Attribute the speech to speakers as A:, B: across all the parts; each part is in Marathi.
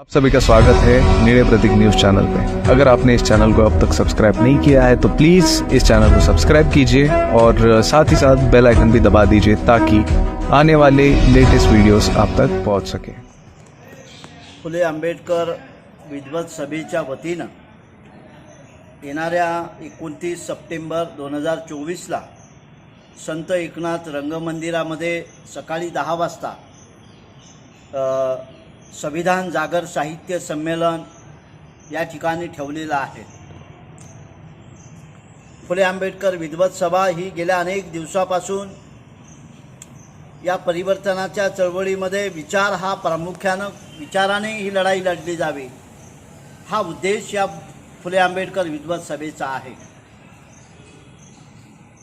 A: आप सभी का स्वागत है नीले प्रतीक न्यूज़ चैनल पे। अगर आपने इस चैनल को अब तक सब्सक्राइब नहीं किया है तो प्लीज़ इस चैनल को सब्सक्राइब कीजिए और साथ ही साथ बेल आइकन भी दबा दीजिए ताकि आने वाले लेटेस्ट वीडियोस आप तक पहुँच सके।
B: फुले आंबेडकर विद्वत सभेच्या वतीनं येणाऱ्या सप्टेंबर दोन हज़ार संत एकनाथ रंगमंदिरामध्ये सकाळी दहा वाजता संविधान जागर साहित्य संमेलन या ठिकाणी ठेवलेलं आहे. फुले आंबेडकर विद्वत सभा ही गेल्या अनेक दिवसापासून या परिवर्तनाच्या चळवळीमध्ये विचार हा प्रामुख्यानं विचाराने ही लढाई लढली जावी. हा उद्देश या फुले आंबेडकर विद्वत सभेचा आहे.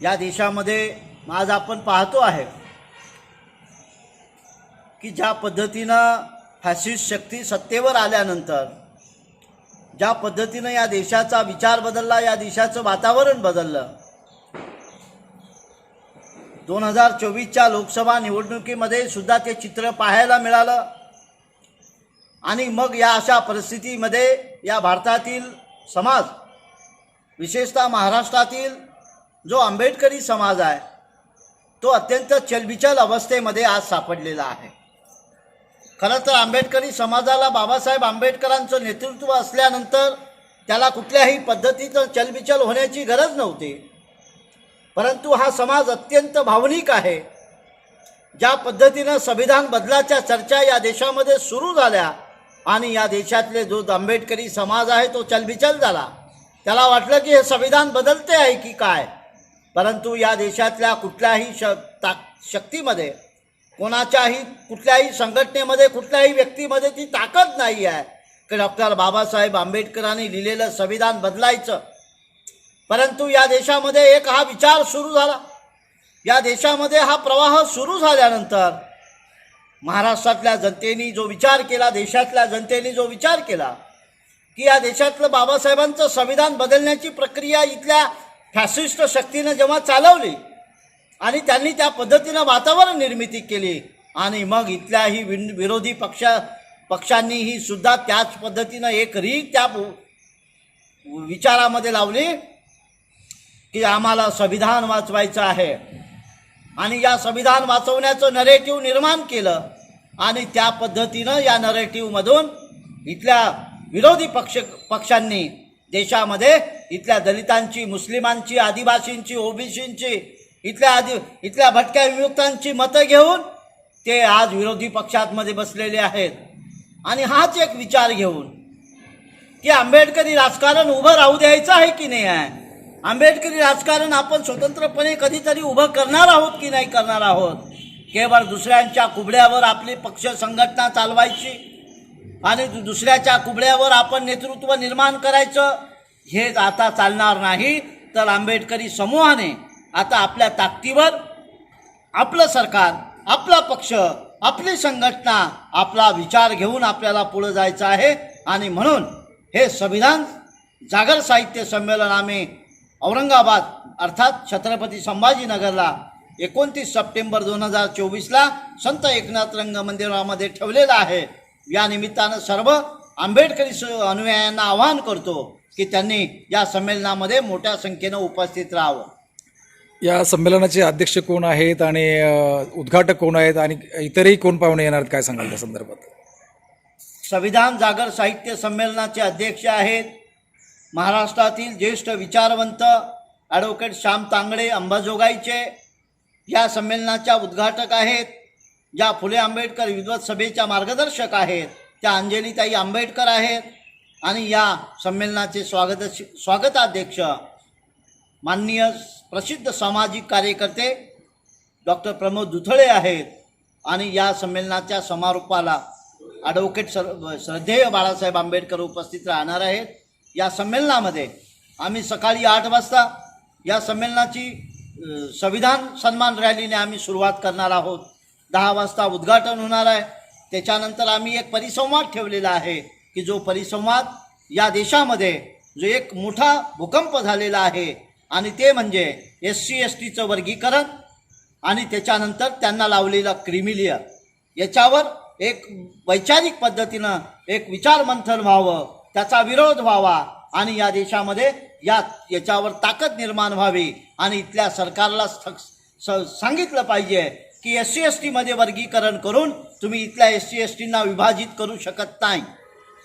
B: या देशामध्ये आज आपण पाहतो आहे की ज्या पद्धतीनं फॅसिस्ट शक्ती सत्तेवर आल्यानंतर ज्या पद्धतीनं या देशाचा विचार बदलला या देशाचं वातावरण बदललं दोन हजार चोवीसच्या लोकसभा निवडणुकीमध्ये सुद्धा ते चित्र पाहायला मिळालं. आणि मग या अशा परिस्थितीमध्ये या भारतातील समाज विशेषतः महाराष्ट्रातील जो आंबेडकरी समाज आहे तो अत्यंत चलबिचल अवस्थेमध्ये आज सापडलेला आहे. खरं तर आंबेडकरी समाजाला बाबासाहेब आंबेडकरांचं नेतृत्व असल्यानंतर त्याला कुठल्याही पद्धतीचं चलबिचल होण्याची गरज नव्हती. परंतु हा समाज अत्यंत भावनिक आहे. ज्या पद्धतीनं संविधान बदलाच्या चर्चा या देशामध्ये सुरू झाल्या आणि या देशातले जो आंबेडकरी समाज आहे तो चलबिचल झाला. त्याला वाटलं की हे संविधान बदलते आहे की काय? परंतु या देशातल्या कुठल्याही श ता शक्तीमध्ये कोणाच्याही कुठल्याही संघटनेमध्ये कुठल्याही व्यक्तीमध्ये ती ताकद नाही आहे. की डॉक्टर बाबासाहेब आंबेडकरांनी लिहिलेलं संविधान बदलायचं. परंतु या देशामध्ये एक हा विचार सुरू झाला. या देशामध्ये हा प्रवाह सुरू झाल्यानंतर महाराष्ट्रातल्या जनतेने जो विचार केला देशातल्या जनतेने जो विचार केला की या देशातलं बाबासाहेबांचं संविधान बदलण्याची प्रक्रिया इथल्या फॅसिस्ट शक्तीनं जेव्हा चालवली आणि त्यांनी त्या पद्धतीनं वातावरण निर्मिती केली. आणि मग इथल्याही विन विरोधी पक्ष पक्षांनीही सुद्धा त्याच पद्धतीनं एक रीत त्या विचारामध्ये लावली की आम्हाला संविधान वाचवायचं आहे. आणि या संविधान वाचवण्याचं नरेटिव्ह निर्माण केलं. आणि त्या पद्धतीनं या नरेटिव्हमधून इथल्या विरोधी पक्ष पक्षांनी देशामध्ये इथल्या दलितांची मुस्लिमांची आदिवासींची ओबीसींची इथल्या आधी इथल्या भटक्या विमुक्तांची मतं घेऊन ते आज विरोधी पक्षांमध्ये बसलेले आहेत. आणि हाच एक विचार घेऊन की आंबेडकरी राजकारण उभं राहू द्यायचं आहे की नाही आहे? आंबेडकरी राजकारण आपण स्वतंत्रपणे कधीतरी उभं करणार आहोत की नाही करणार आहोत? केवळ दुसऱ्यांच्या कुबड्यावर आपली पक्ष संघटना चालवायची आणि दु- दुसऱ्याच्या कुबड्यावर आपण नेतृत्व निर्माण करायचं हे आता चालणार नाही. तर आंबेडकरी समूहाने आता आपल्या ताकदीवर आपलं सरकार आपला पक्ष आपली संघटना आपला विचार घेऊन आपल्याला पुढं जायचं आहे. आणि म्हणून हे संविधान जागर साहित्य संमेलन आम्ही औरंगाबाद अर्थात छत्रपती संभाजीनगरला एकोणतीस सप्टेंबर दोन हजार चोवीसला संत एकनाथ रंग मंदिरामध्ये ठेवलेलं आहे. या निमित्तानं सर्व आंबेडकरी स- अनुयायांना आवाहन करतो की त्यांनी या संमेलनामध्ये मोठ्या संख्येनं उपस्थित राहावं.
C: या संमेलनाचे अध्यक्ष कोण आहेत आणि उद्घाटक कोण आहेत आणि इतरही कोण पाहुणे येणार आहेत काय सांगाल त्या संदर्भात?
B: संविधान जागर साहित्य संमेलनाचे अध्यक्ष आहेत महाराष्ट्रातील ज्येष्ठ विचारवंत ॲडव्होकेट श्याम तांगडे अंबाजोगाईचे. या संमेलनाच्या उद्घाटक आहेत ज्या फुले आंबेडकर विद्वत सभेच्या मार्गदर्शक आहेत त्या अंजलीताई आंबेडकर आहेत आणि या संमेलनाचे स्वागत स्वागताध्यक्ष माननीय प्रसिद्ध सामाजिक कार्यकर्ते डॉक्टर प्रमोद दुथळे आहेत. आणि या संमेलनाच्या समारोपाला ॲडव्होकेट सर श्रद्धेय बाळासाहेब आंबेडकर उपस्थित राहणार आहेत. या संमेलनामध्ये आम्ही सकाळी आठ वाजता या संमेलनाची संविधान सन्मान रॅलीने आम्ही सुरुवात करणार आहोत. दहा वाजता उद्घाटन होणार आहे. त्याच्यानंतर आम्ही एक परिसंवाद ठेवलेला आहे की जो परिसंवाद या देशामध्ये जो एक मोठा भूकंप झालेला आहे आणि ते म्हणजे एस सी एस टीचं वर्गीकरण आणि त्याच्यानंतर त्यांना लावलेलं क्रिमिलियर याच्यावर एक वैचारिक पद्धतीनं एक विचारमंथन व्हावं त्याचा विरोध व्हावा आणि या देशामध्ये या याच्यावर ताकद निर्माण व्हावी आणि इथल्या सरकारला स- सांगितलं पाहिजे की एस सी एस टीमध्ये वर्गीकरण करून तुम्ही इथल्या एस सी एस टींना विभाजित करू शकत नाही.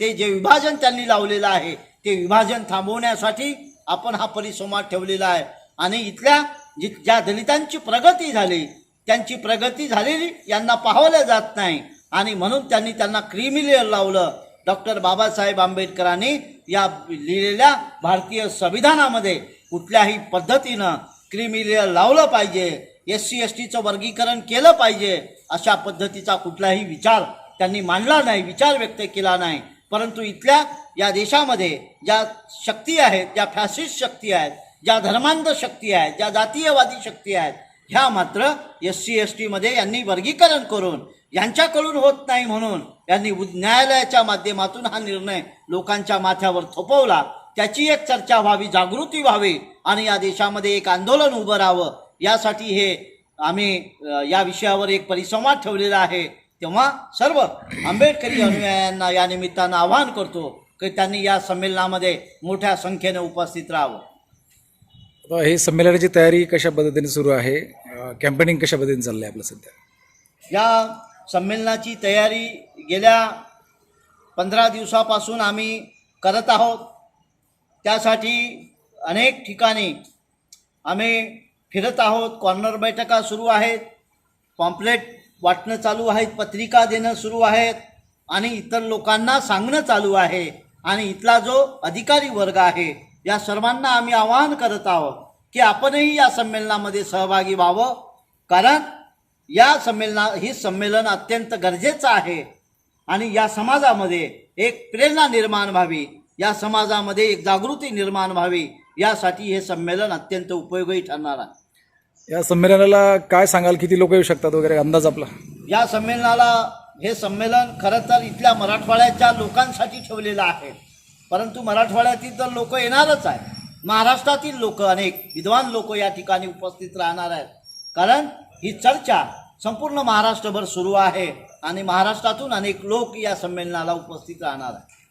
B: ते जे विभाजन त्यांनी लावलेलं आहे ते विभाजन थांबवण्यासाठी आपण हा परिसंवाद ठेवलेला आहे. आणि इथल्या जी ज्या दलितांची प्रगती झाली त्यांची प्रगती झालेली यांना पाहवलं जात नाही. आणि म्हणून त्यांनी त्यांना क्रिमिलियर लावलं. डॉक्टर बाबासाहेब आंबेडकरांनी या लिहिलेल्या भारतीय संविधानामध्ये कुठल्याही पद्धतीनं क्रिमिलियर लावलं पाहिजे एस सी एस टीचं वर्गीकरण केलं पाहिजे अशा पद्धतीचा कुठलाही विचार त्यांनी मांडला नाही विचार व्यक्त केला नाही. परंतु इथल्या या देशामध्ये ज्या शक्ती आहेत ज्या फॅसिस्ट शक्ती आहेत ज्या धर्मांध शक्ती आहेत ज्या जातीयवादी शक्ती आहेत ह्या मात्र एस सी एस टीमध्ये यांनी वर्गीकरण करून यांच्याकडून होत नाही म्हणून यांनी न्यायालयाच्या माध्यमातून हा निर्णय लोकांच्या माथ्यावर थोपवला. त्याची एक चर्चा व्हावी जागृती व्हावी आणि या देशामध्ये एक आंदोलन उभं राहावं. यासाठी हे आम्ही या विषयावर एक परिसंवाद ठेवलेला आहे. तेव्हा सर्व आंबेडकरी अनुयायांना या निमित्तानं आवाहन करतो की त्यांनी या संमेलनामध्ये मोठ्या संख्येने उपस्थित राहावं.
C: आता हे संमेलनाची तयारी कशा पद्धतीने सुरू आहे? कॅम्पेनिंग कशा पद्धतीने चाललंय आपलं सध्या?
B: या संमेलनाची तयारी गेल्या पंधरा दिवसापासून आम्ही करत आहोत. त्यासाठी अनेक ठिकाणी आम्ही फिरत आहोत. कॉर्नर बैठका सुरू आहेत. पॉम्पलेट वाटणं चालू आहेत पत्रिका देणं सुरू आहेत आणि इतर लोकांना सांगणं चालू आहे आणि इथला जो अधिकारी वर्ग आहे या सर्वांना आम्ही आवाहन करत आहोत की आपणही या संमेलनामध्ये सहभागी व्हावं. कारण या संमेलना ही संमेलन अत्यंत गरजेचं आहे आणि या समाजामध्ये एक प्रेरणा निर्माण व्हावी या समाजामध्ये एक जागृती निर्माण व्हावी यासाठी हे संमेलन अत्यंत उपयोगी ठरणार आहे.
C: या संमेलनाला काय सांगाल? किती लोक येऊ शकतात वगैरे? अंदाज आपला.
B: या संमेलनाला हे संमेलन खरं तर इथल्या मराठवाड्याच्या लोकांसाठी ठेवलेलं आहे. परंतु मराठवाड्यातील तर लोक येणारच आहे महाराष्ट्रातील लोक अनेक विद्वान लोक या ठिकाणी उपस्थित राहणार आहेत. कारण ही चर्चा संपूर्ण महाराष्ट्रभर सुरू आहे आणि महाराष्ट्रातून अनेक लोक या संमेलनाला उपस्थित राहणार आहेत.